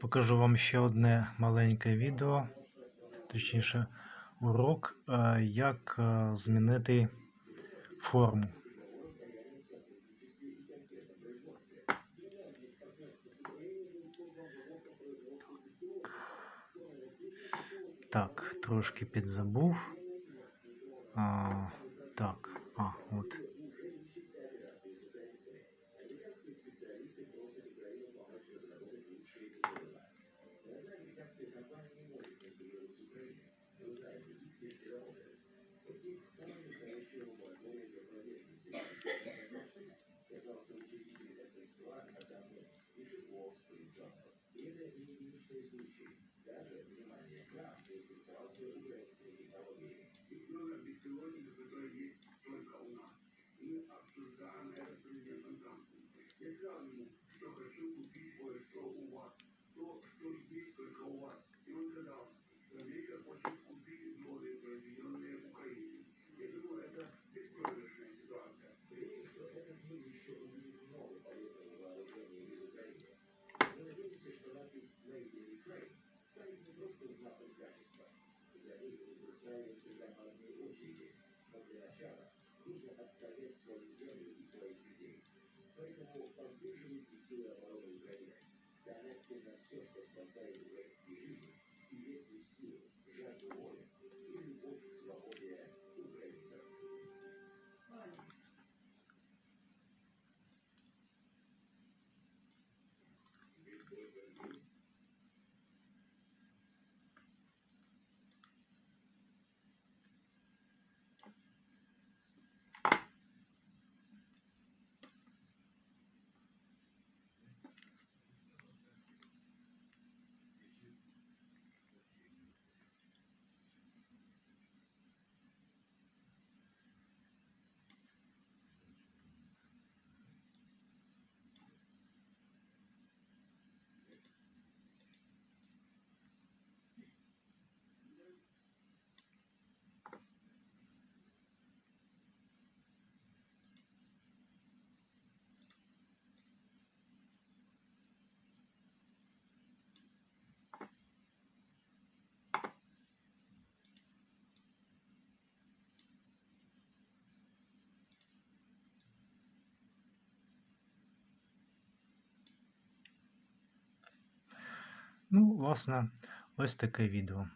Покажу вам ще одне маленьке відео, точніше, урок, е, як е, змінити форму. Так, трошки підзабув. А, Так, а, от. компания не может конкурировать с Украиной. Вы знаете их фишки работают. Вот есть самая настоящая умолковая проверки всегда. сказался учредитель СМ-2 Адам Мец, пишет Wall Street Journal. И это не единичные случаи. Даже, внимание, Трамп заинтересовался украинской технологией. Есть номер беспилотника, который есть только у нас. И мы обсуждаем это с президентом Трампом. Я сказал ему, знатные качества. За них выстраивается громадные очереди, но для начала нужно отстоять свою землю и своих людей. Поэтому поддерживайте силы обороны Украины. Донатьте на все, что спасает украинские жизни, и верьте в силу, жажду воли и любовь к свободе украинцев. Ну, власне, ось таке відео.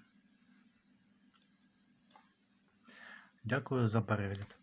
Дякую за перегляд.